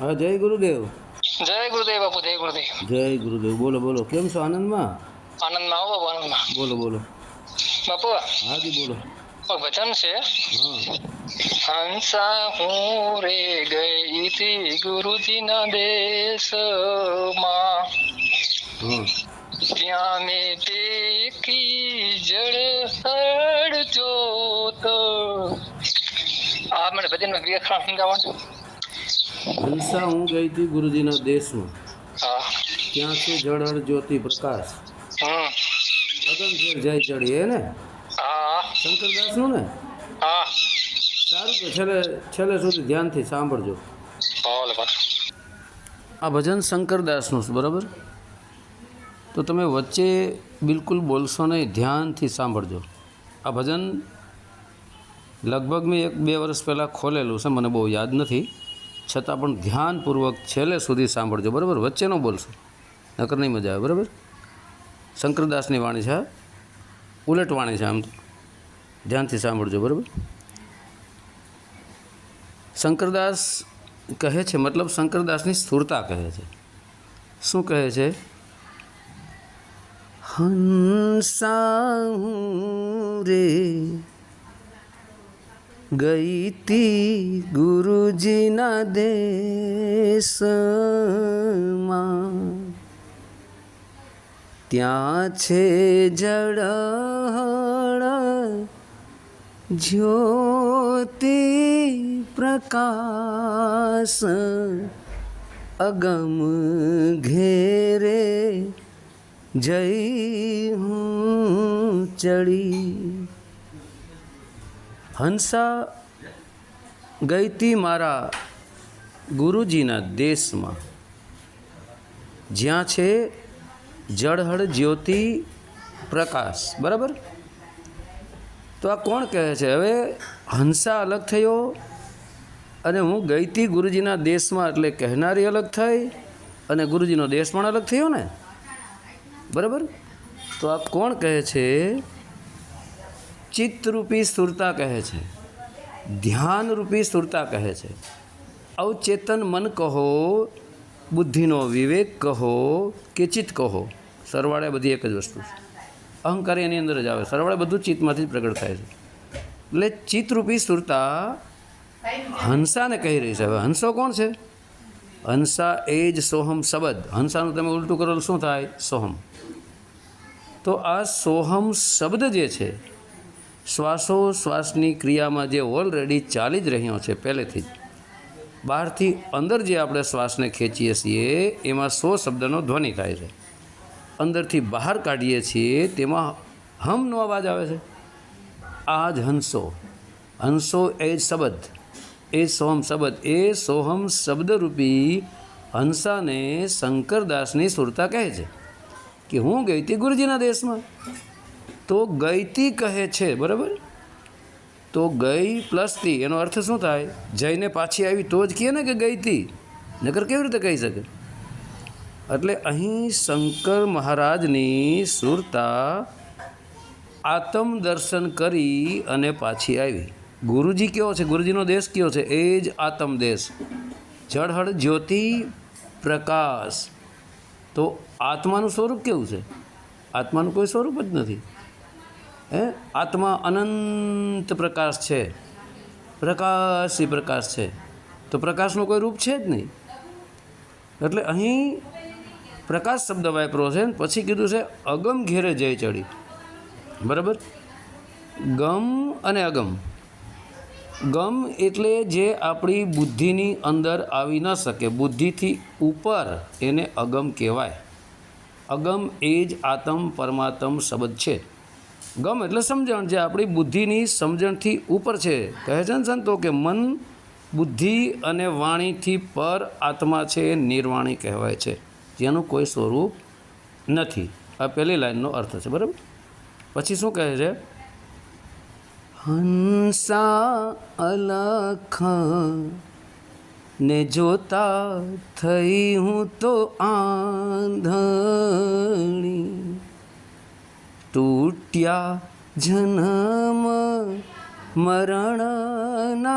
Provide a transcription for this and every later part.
હા જય ગુરુદેવ. જય ગુરુદેવ બાપુ જય ગુરુદેવ. જય ગુરુદેવ. બોલો બોલો. કેમ છો? આનંદમાં? આનંદમાં આવો બાપુ આનંદમાં. બોલો બોલો. બાપુ હાજી બોલો. ભજન વચન છે? હંસા હું રે ગઈ તી ગુરુજીના દેશમાં. ત્યાં મેં દેખી જળ હળ જોત આ મને ભજનનું વ્યાખ્યાન સમજાવવાનું હંસા હું ગઈ હતી ગુરુજીના દેશમાં. ત્યાં છે જળહળ જ્યોતિ પ્રકાશ. ગગન જય ચડી ને? શંકરદાસ શંકરદાસનું ને? સારું તો છેલ્લે છેલ્લે સુધી ધ્યાનથી સાંભળજો. આ ભજન શંકરદાસનું છે બરાબર? તો તમે વચ્ચે બિલકુલ બોલશો નહીં ધ્યાનથી સાંભળજો. આ ભજન લગભગ મેં એક બે વર્ષ પહેલાં ખોલેલું છે મને બહુ યાદ નથી. છતાં પણ ધ્યાનપૂર્વક છેલ્લે સુધી સાંભળજો. બરાબર? વચ્ચે ન બોલશો. નકર નહીં મજા આવે. બરાબર? શંકરદાસની વાણી છે. ઉલટ વાણી છે આમ તો. ધ્યાનથી સાંભળજો. બરાબર? શંકરદાસ કહે છે, મતલબ શંકરદાસની સ્થૂરતા કહે છે. શું કહે છે? હંસા રે ગઈ તી ગુરુજીના દેશમાં. ત્યાં છે જળ જ્યોતિ પ્રકાશ. અગમ ઘેરે જઈ હું ચડી. હંસા ગઈ તી મારા ગુરુજીના દેશમાં. જ્યાં છે જળહળ જ્યોતિ પ્રકાશ. બરાબર? તો આ કોણ કહે છે? હવે હંસા અલગ થયો અને હું ગઈ તી ગુરુજીના દેશમાં એટલે કહેનારી અલગ થઈ અને ગુરુજીનો દેશ પણ અલગ થયો ને? બરાબર? તો આ કોણ કહે છે? ચિત્તરૂપી સ્થૂરતા કહે છે. ધ્યાનરૂપી સ્થૂરતા કહે છે. અવચેતન મન કહો, બુદ્ધિનો વિવેક કહો કે ચિત્ત કહો. સરવાળે બધી એક જ વસ્તુ છે. અહંકાર એની અંદર જ આવે. સરવાળે બધું ચિત્તમાંથી જ પ્રગટ થાય છે. એટલે ચિત્તરૂપી સુરતા હંસાને કહી રહી છે. હવે હંસો કોણ છે? હંસા એ જ સોહમ શબ્દ. હંસાનું તમે ઉલટું કરો શું થાય? સોહમ. તો આ સોહમ શબ્દ જે છે શ્વાસો શ્વાસની ક્રિયામાં જે ઓલરેડી ચાલી જ રહ્યો છે પહેલેથી જ. બહારથી અંદર જે આપણે શ્વાસને ખેંચીએ છીએ, એમાં સો શબ્દનો ધ્વનિ થાય છે. અંદરથી બહાર કાઢીએ છીએ, તેમાં હમનો અવાજ આવે છે. આ જ હંસો. હંસો એ શબ્દ. એ સોહમ શબ્દ. એ સોહમ શબ્દરૂપી હંસાને શંકરદાસની સુરતા કહે છે કે હું ગઈ હતી ગુરુજીના દેશમાં. તો ગઈતી કહે છે, બરાબર? તો ગઈ પ્લસ તી, એનો અર્થ શું થાય? જઈને પાછી આવી તો જ કહે ને કે ગઈતી નગર કેવી રીતે કહી શકે? એટલે અહીં શંકર મહારાજની સુરતા આત્મ દર્શન કરી અને પાછી આવી. ગુરુજી કયો છે? ગુરુજીનો દેશ કયો છે? એ જ આત્મ દેશ. જળહળ જ્યોતિ પ્રકાશ. તો આત્માનું સ્વરૂપ કેવું છે? આત્માનું કોઈ સ્વરૂપ જ નથી. હે? આત્મા અનંત પ્રકાશ છે. પ્રકાશી પ્રકાશ છે. તો પ્રકાશનું કોઈ રૂપ છે જ નહીં. એટલે અહીં પ્રકાશ શબ્દ વાપરો છે પછી કીધું છે અગમ ઘેરે જય ચડી. બરાબર? ગમ અને અગમ. ગમ એટલે જે આપણી બુદ્ધિની અંદર આવી ન શકે. બુદ્ધિથી ઉપર એને અગમ કહેવાય. અગમ એ જ આત્મ પરમાત્મ શબ્દ છે. ગમ એટલે સમજણ જે આપણી બુદ્ધિની સમજણથી ઉપર છે. કહે છે ને સંતો કે મન બુદ્ધિ અને વાણીથી પર આત્મા છે એ નિર્વાણી કહેવાય છે. જેનું કોઈ સ્વરૂપ નથી. આ પહેલી લાઈનનો અર્થ છે, બરાબર? પછી શું કહે છે? હંસા અલખ ને જોતા થઈ હું તો આંધણી તૂટ્યા જન્મ મરણના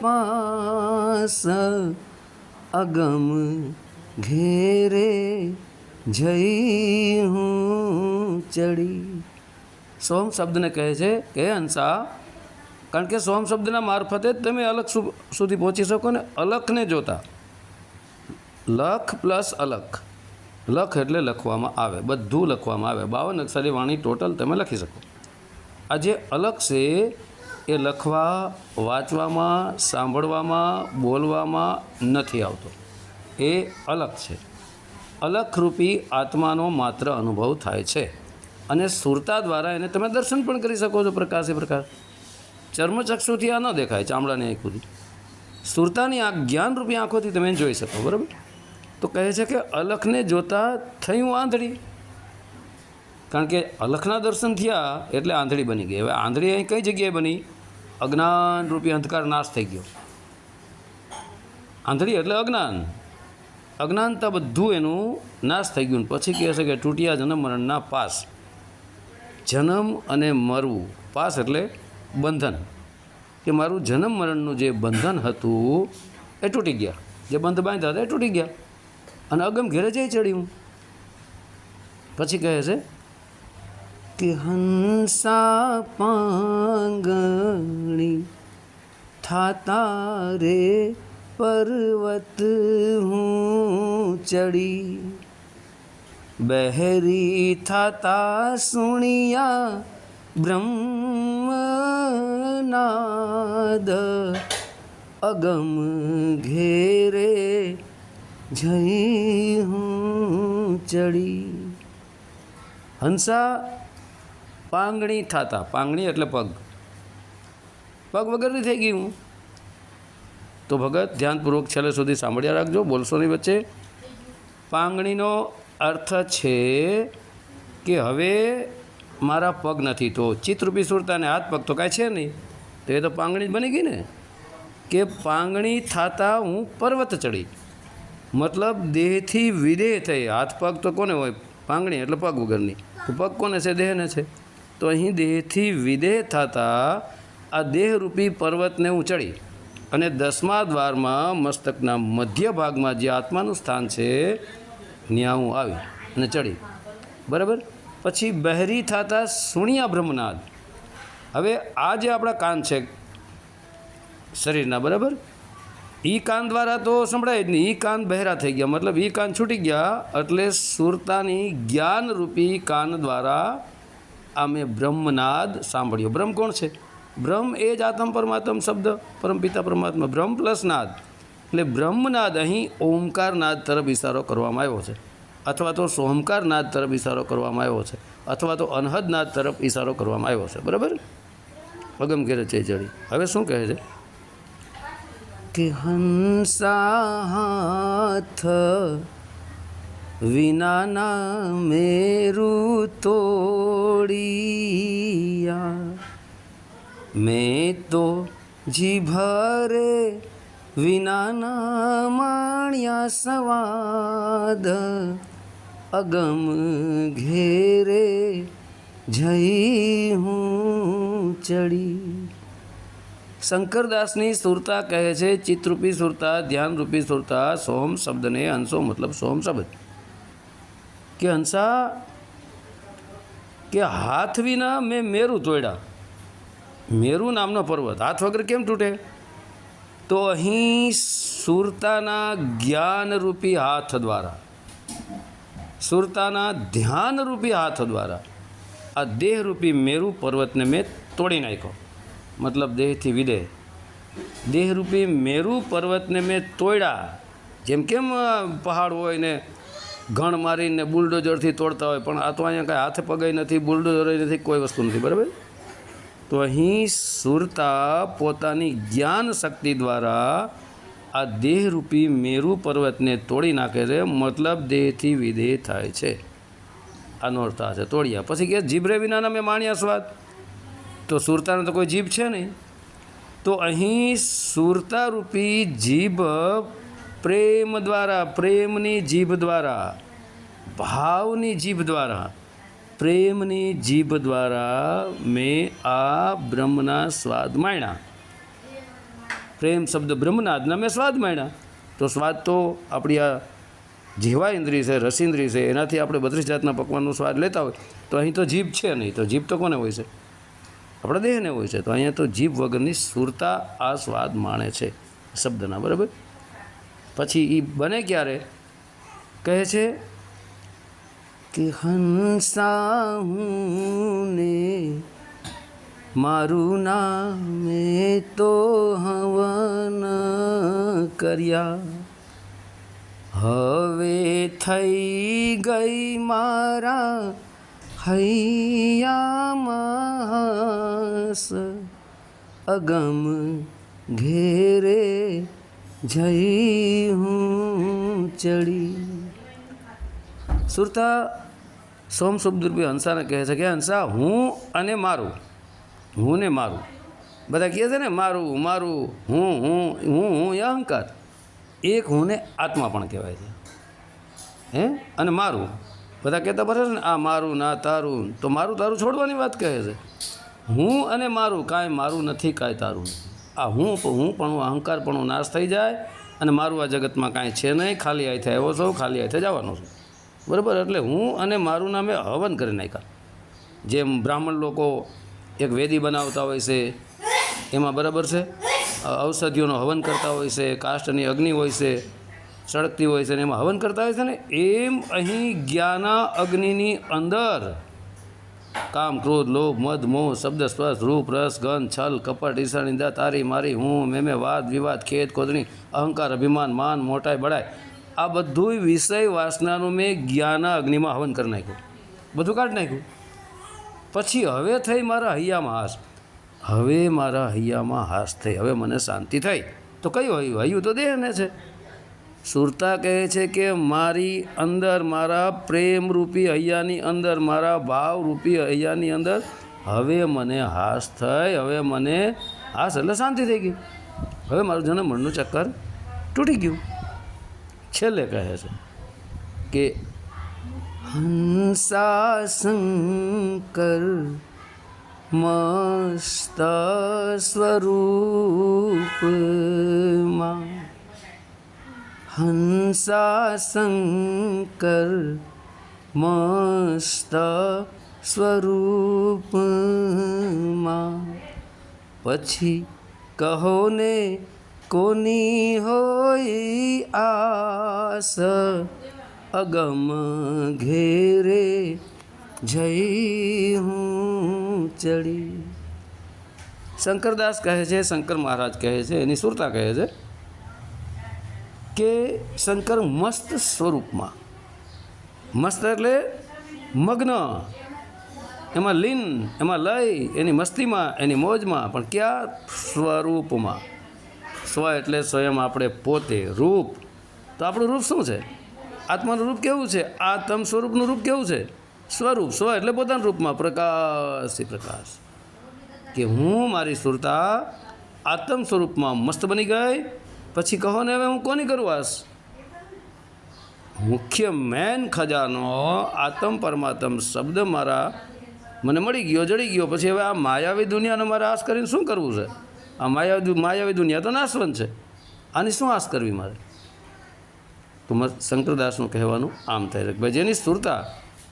પાસ. અગમ ઘેરે જઈ હું ચડી. સોમ શબ્દને કહે છે કે હંસા, કારણ કે સોમ શબ્દના મારફતે જ તમે અલગ સુધી પહોંચી શકો ને અલખને જોતા. લખ પ્લસ અલખ. લખ એટલે લખવામાં આવે, બધું લખવામાં આવે. બાવન અક્ષરી વાણી ટોટલ તમે લખી શકો. આ જે અલગ છે, એ લખવા, વાંચવામાં, સાંભળવામાં, બોલવામાં નથી આવતો. એ અલગ છે. અલખરૂપી આત્માનો માત્ર અનુભવ થાય છે. અને સુરતા દ્વારા એને તમે દર્શન પણ કરી શકો છો પ્રકાશે પ્રકાશ ચર્મચક્ષુથી આ ન દેખાય, ચામડાની આંખોથી સુરતાની આ જ્ઞાનરૂપી આંખોથી તમે જોઈ શકો, બરાબર? તો કહે છે કે અલખને જોતા થયું આંધળી. કારણ કે અલખના દર્શન થયા એટલે આંધળી બની ગઈ. હવે આંધળી અહીં કઈ જગ્યાએ બની? અજ્ઞાન રૂપી અંધકાર નાશ થઈ ગયો. આંધળી એટલે અજ્ઞાન. અજ્ઞાનતા બધું એનું નાશ થઈ ગયું પછી કહે છે કે તૂટ્યા જન્મ મરણના પાસ. જન્મ અને મરવું. પાસ એટલે બંધન. કે મારું જન્મ મરણનું જે બંધન હતું એ તૂટી ગયા. જે બંધ બાંધ્યા હતા એ તૂટી ગયા. અને અગમ ઘેરે જઈ ચડ્યું. પછી કહે છે કે હંસા પાંગણી થાતા રે પર્વત હું ચડી. બહેરી થાતા સુણિયા બ્રહ્મનાદ અગમ ઘેરે જઈ હું ચડી. હંસા પાંગણી થાતા. પાંગણી એટલે પગ. પગ વગરની થઈ ગઈ હું. તો ભગત, ધ્યાનપૂર્વક છેલ્લે સુધી સાંભળ્યા રાખજો. બોલશો વચ્ચે. પાંગણીનો અર્થ છે કે હવે મારા પગ નથી. તો ચિત્રરૂપી સુરતાને હાથ પગ તો કાંઈ છે નહીં. તો એ તો પાંગણી જ બની ગઈ ને. કે પાંગણી થાતા હું પર્વત ચડી. મતલબ દેહથી વિદેહ થઈ. હાથ પગ તો કોને હોય? પાંગણી એટલે પગ વગરની. તો પગ કોને છે? દેહને છે. તો અહીં દેહથી વિદેહ થતાં આ દેહરૂપી પર્વતને હું ચડી અને દસમા દ્વારમાં મસ્તકના મધ્ય ભાગમાં જે આત્માનું સ્થાન છે ત્યાં હું આવી અને ચડી. બરાબર? પછી બહેરી થતા સુણિયા બ્રહ્મનાદ. હવે આ જે આપણા કાન છે, શરીરના, બરાબર? ઈ કાન દ્વારા તો સંભળાય જ નહીં. ઈ કાન બહેરા થઈ ગયા. મતલબ ઈ કાન છૂટી ગયા એટલે સુરતાની જ્ઞાનરૂપી કાન દ્વારા અમે બ્રહ્મનાદ સાંભળ્યો. બ્રહ્મ કોણ છે? બ્રહ્મ એ જ આત્મ પરમાત્મ શબ્દ. પરમપિતા પરમાત્મા. બ્રહ્મ પ્લસ નાદ. એટલે બ્રહ્મનાદ અહીં ઓમકાર નાદ તરફ ઇશારો કરવામાં આવ્યો છે. અથવા તો સોમકાર નાદ તરફ ઇશારો કરવામાં આવ્યો છે. અથવા તો અનહદનાદ તરફ ઇશારો કરવામાં આવ્યો છે. બરાબર? અગમ ઘેરે જડી હવે શું કહે છે? કે હંસા હાથ વિનાના મેરુ તોડિયા મેં તો જીભરે વિનાના માણ્યા સવાદ અગમ ઘેરે જઈ હું ચડી શંકરદાસની સુરતા કહે છે, ચિત્તરૂપી સુરતા, ધ્યાનરૂપી સુરતા, સોમ શબ્દને અંશો મતલબ સોમ શબ્દ. કે હંસા કે હાથ વિના મેં મેરુ તોડ્યા મેરુ નામનો પર્વત. હાથ વગર કેમ તૂટે? તો અહીં સુરતાના જ્ઞાનરૂપી હાથ દ્વારા. સુરતાના ધ્યાનરૂપી હાથ દ્વારા. આ દેહરૂપી મેરુ પર્વતને મેં તોડી નાખ્યો. મતલબ દેહથી વિદેહ. દેહરૂપી મેરુ પર્વતને મેં તોડ્યા. જેમ કેમ પહાડ હોય ને ઘણ મારીને બુલડોઝરથી તોડતા હોય, પણ આ તો અહીંયા કાંઈ હાથે પગે નથી, બુલડોઝર નથી, કોઈ વસ્તુ નથી, બરાબર? તો અહીં સુરતા પોતાની જ્ઞાન શક્તિ દ્વારા આ દેહરૂપી મેરુ પર્વતને તોડી નાખે છે, મતલબ દેહથી વિદેહ થાય છે. આનો અર્થ આ છે, તોડ્યા. પછી કે જીભરે વિનાના મેં માણ્યા સ્વાદ? તો સુરતાનો તો કોઈ જીભ છે નહીં. તો અહીં સુરતારૂપી જીભ પ્રેમ દ્વારા, પ્રેમની જીભ દ્વારા, ભાવની જીભ દ્વારા, પ્રેમની જીભ દ્વારા મેં આ બ્રહ્મના સ્વાદ માણ્યા. પ્રેમ શબ્દ બ્રહ્મનાદના મેં સ્વાદ માણ્યા. તો સ્વાદ તો આપણી આ જીવા ઇન્દ્રિય છે રસિન્દ્રિય છે, એનાથી આપણે બત્રીસ જાતના પકવાનનો સ્વાદ લેતા હોય. તો અહીં તો જીભ છે નહીં. તો જીભ તો કોને હોય છે? આપણા દેહને હોય છે, તો અહીંયા તો જીભ વગરની સુરતા આ સ્વાદ માણે છે શબ્દના, બરાબર? પછી એ બને ક્યારે? કહે છે કે હંસા હું ને મારું નામે તો હવન કર્યા. હવે થઈ ગઈ મારા હૈયામાં હસ અગમ ઘેરે જઈ હું ચડી. સુરતા સોમ શબ્દરૂપી હંસાને કહે છે કે, હંસા, હું અને મારું, હું ને મારું. બધા કહે છે ને, મારું મારું, હું હું હું હું એ અહંકાર. એક હું ને આત્મા પણ કહેવાય છે. હે? અને મારું. બધા કહેતા બરાબર ને, આ મારું ના તારું. તો મારું તારું છોડવાની વાત કહે છે. હું અને મારું કાંઈ મારું નથી, કાંઈ તારું આ હું હું પણ અહંકાર પણ નાશ થઈ જાય અને મારું આ જગતમાં કાંઈ છે નહીં. ખાલી આઈ આવ્યો છો, ખાલી આઈ જવાનો છું. બરાબર? એટલે હું અને મારું નામે હવન કરી નાખ્યા. જેમ બ્રાહ્મણ લોકો એક વેદી બનાવતા હોય છે, એમાં બરાબર છે? ઔષધિઓનો હવન કરતા હોય છે, કાષ્ટની અગ્નિ હોય છે સળગતી હોય છે ને એમાં હવન કરતા હોય છે ને, એમ અહીં જ્ઞાના અગ્નિની અંદર કામ, ક્રોધ, લોભ, મદ, મોહ, શબ્દ, સ્પર્શ, રૂપ, રસ, ગંધ, છલ, કપટ ઈર્ષા નિંદા તારી મારી, હું મેમે વાદ, વિવાદ ખેત ખોદણી, અહંકાર, અભિમાન, માન, મોટાઈ બળાય આ બધુંય વિષય વાસનાનું મેં જ્ઞાના અગ્નિમાં હવન કરી નાખ્યું. બધું કાઢી નાખ્યું. પછી હવે થઈ મારા હૈયામાં હાસ હવે મારા હૈયામાં હાસ થઈ. હવે મને શાંતિ થઈ. તો કયું હૈયું? હૈયું તો દેહને છે. સુરતા કહે છે કે, મારી અંદર મારા પ્રેમરૂપી હૈયાની અંદર, મારા ભાવરૂપી હૈયાની અંદર હવે મને હાસ થઈ, હવે મને હાસ. એટલે શાંતિ થઈ ગઈ. હવે મારું જન્મ મનનું ચક્કર તૂટી ગયું. છેલ્લે કહે છે કે, હંસા શંકર મસ્ત સ્વરૂપમાં હંસા શંકર મસ્ત સ્વરૂપમાં. પછી કહો ને કોની હોય આસ? અગમ ઘેરે જઈ હું ચડી. શંકરદાસ કહે છે, શંકર મહારાજ કહે છે, એની સુરતા કહે છે. કે શંકર મસ્ત સ્વરૂપમાં. મસ્ત એટલે મગ્ન. એમાં લીન, એમાં લય, એની મસ્તીમાં, એની મોજમાં, પણ ક્યાં સ્વરૂપમાં? સ્વ એટલે સ્વયં આપણે પોતે, રૂપ. તો આપણું રૂપ શું છે? આત્માનું રૂપ કેવું છે? આત્મ સ્વરૂપનું રૂપ કેવું છે? સ્વરૂપ. સ્વ એટલે પોતાના રૂપમાં. પ્રકાશી પ્રકાશ. કે હું, મારી સુરતા આત્મ સ્વરૂપમાં મસ્ત બની ગઈ પછી કહો ને હવે હું કોની કરું આસ? મુખ્ય મેન ખજાનો આત્મ પરમાત્મ શબ્દ મારા મને મળી ગયો, જડી ગયો. પછી હવે આ માયાવી દુનિયાનો મારે આશ કરીને શું કરવું છે? આ માયાવી માયાવી દુનિયા તો નાશવંત છે. આની શું આશ કરવી મારે? તો શંકરદાસનું કહેવાનું આમ થાય છે ભાઈ જેની સુરતા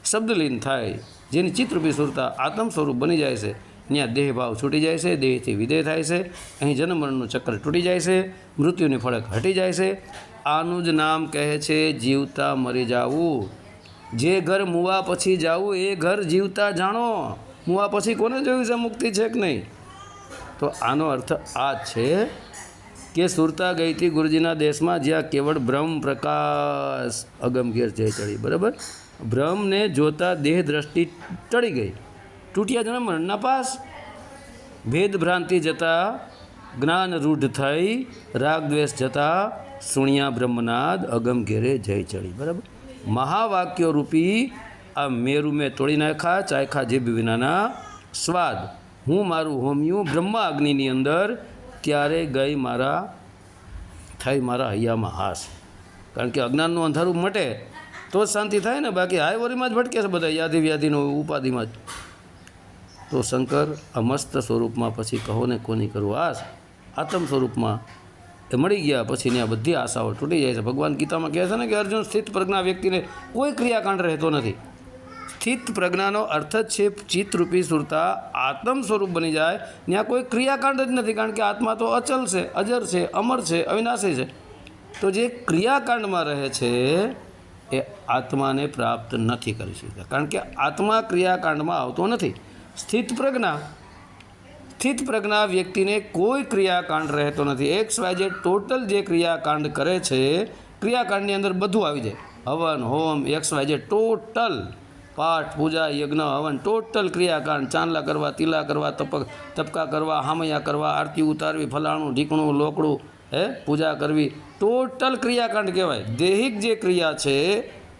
શબ્દલીન થાય, જેની ચિત્રરૂપી સુરતા આત્મ સ્વરૂપ બની જાય છે ત્યાં દેહભાવ છૂટી જાય છે, દેહથી વિદેહ થાય છે, અહીં જન્મરણનું ચક્ર તૂટી જાય છે, મૃત્યુની ફળક હટી જાય છે. આનું જ નામ કહે છે, જીવતા મરી જાવું. જે ઘર મુવા પછી જાવું, એ ઘર જીવતા જાણો. મુવા પછી કોને જોયું છે, મુક્તિ છે કે નહીં? તો આનો અર્થ આ છે કે સુરતા ગઈ હતી ગુરુજીના દેશમાં જ્યાં કેવળ બ્રહ્મ પ્રકાશ અગમગીર જય ચડી, બરાબર? બ્રહ્મને જોતા દેહ દ્રષ્ટિ ટળી ગઈ. તૂટ્યા જન્મ મરણના પાસ ભેદ ભ્રાંતિ જતા જ્ઞાન રૂઢ થઈ રાગ દ્વેષ જતા સુણિયા બ્રહ્મનાદ અગમ ઘેરે જય ચડી બરાબર મહાવાક્યો રૂપી આ મેરુ મેં તોડી નાખ્યા ચાયખા જીભ વિનાના સ્વાદ હું મારું હોમ્યું બ્રહ્મા અગ્નિની અંદર ત્યારે ગઈ મારા થઈ મારા હૈયામાં હાસ કારણ કે અજ્ઞાનનું અંધારું મટે તો જ શાંતિ થાય ને બાકી હાયવરીમાં જ ભટકે છે બધા યાદી વ્યાધિનો ઉપાધિમાં જ તો શંકર અમસ્ત સ્વરૂપમાં પછી કહો ને કોની કરું? આસ આત્મ સ્વરૂપમાં. એ મળી ગયા પછી આ બધી આશાઓ તૂટી જાય છે. ભગવાન ગીતામાં કહે છે ને કે અર્જુન સ્થિત પ્રજ્ઞા વ્યક્તિને કોઈ ક્રિયાકાંડ રહેતો નથી. સ્થિત પ્રજ્ઞાનો અર્થ જ છે ચિત્તરૂપી સુરતા આત્મ સ્વરૂપ બની જાય. ત્યાં કોઈ ક્રિયાકાંડ જ નથી કારણ કે આત્મા તો અચલ છે, અજર છે, અમર છે, અવિનાશી છે. તો જે ક્રિયાકાંડમાં રહે છે એ આત્માને પ્રાપ્ત નથી કરી શકતા. કારણ કે આત્મા ક્રિયાકાંડમાં આવતો નથી. સ્થિત પ્રજ્ઞા. સ્થિત પ્રજ્ઞા વ્યક્તિને કોઈ ક્રિયાકાંડ રહેતો નથી. એક્સ વાય જે ટોટલ જે ક્રિયાકાંડ કરે છે, ક્રિયાકાંડની અંદર બધું આવી જાય. હવન, હોમ એક્સ વાય જે ટોટલ પાઠ, પૂજા, યજ્ઞ, હવન ટોટલ ક્રિયાકાંડ. ચાંદલા કરવા, તિલા કરવા તપક તપકા કરવા, હામૈયા કરવા, આરતી ઉતારવી, ફલાણું, ઢીકણું, લોકડું, હે, પૂજા કરવી. ટોટલ ક્રિયાકાંડ કહેવાય. દૈહિક જે ક્રિયા છે,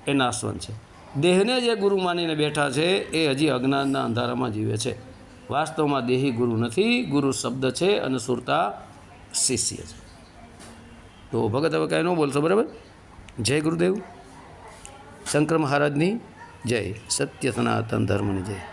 એ નાશવન છે. દેહને જે ગુરુ માનીને બેઠા છે, એ હજી અજ્ઞાનના અંધારામાં જીવે છે. વાસ્તવમાં દેહી ગુરુ નથી, ગુરુ શબ્દ છે અને સુરતા શિષ્ય છે. તો ભગત હવે કાંઈ ન બોલશો, બરાબર? જય ગુરુદેવ. શંકર મહારાજની જય. સત્ય સનાતન ધર્મની જય.